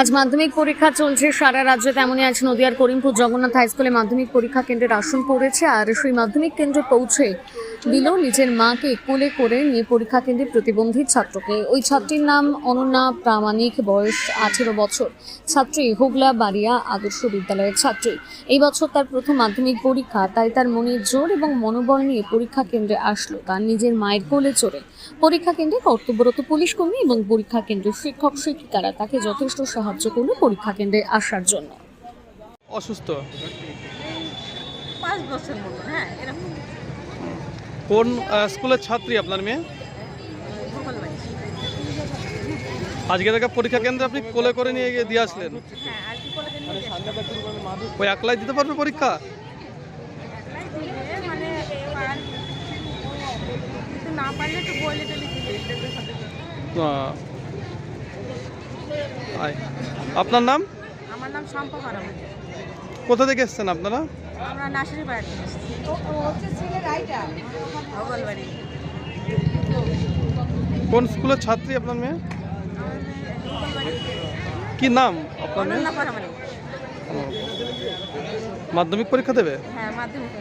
আজ মাধ্যমিক পরীক্ষা চলছে সারা রাজ্যে, তেমনই আজ নদিয়ার করিমপুর জগন্নাথ হাই স্কুলে মাধ্যমিক পরীক্ষা কেন্দ্রের আসন পড়েছে, আর সেই মাধ্যমিক কেন্দ্রে পৌঁছে দিল নিজের মাকে কোলে করে নিয়ে পরীক্ষা কেন্দ্রে প্রতিবন্ধী ছাত্রকে। ওই ছাত্রীর নাম অনন্যা প্রামাণিক বয়স আঠেরো বছর। ছাত্রী হুগলা বাড়িয়া আদর্শ বিদ্যালয়ের ছাত্রী। এই বছর তার প্রথম মাধ্যমিক পরীক্ষা তাই তার মনের জোর এবং মনোবল নিয়ে পরীক্ষা কেন্দ্রে আসলো। তার নিজের মায়ের কোলে চড়ে। পরীক্ষা কেন্দ্রে কর্তব্যরত পুলিশ কর্মী এবং পরীক্ষা কেন্দ্রের শিক্ষক শিক্ষিকারা তাকে যথেষ্ট সাহায্য করল পরীক্ষা কেন্দ্রে আসার জন্য। অসুস্থ? পাঁচ বছর মতো হ্যাঁ এরকম। কোন স্কুলের ছাত্রী আপনার মেয়ে? আজকে থেকে পরীক্ষা কেন্দ্রে আপনি কোলে করে নিয়ে গিয়ে দিয়ে আসলেন? ওই একলাই দিতে পারবে পরীক্ষা। আপনার নাম? আমার নাম শম্পা কোথা থেকে এসছেন আপনারা? আমরা নার্সারি ভূগোলবাড়ি কোন স্কুলের ছাত্রী আপনার মেয়ে কি নাম আপনার মেয়ে। মাধ্যমিক পরীক্ষা দেবে হ্যাঁ মাধ্যমিক।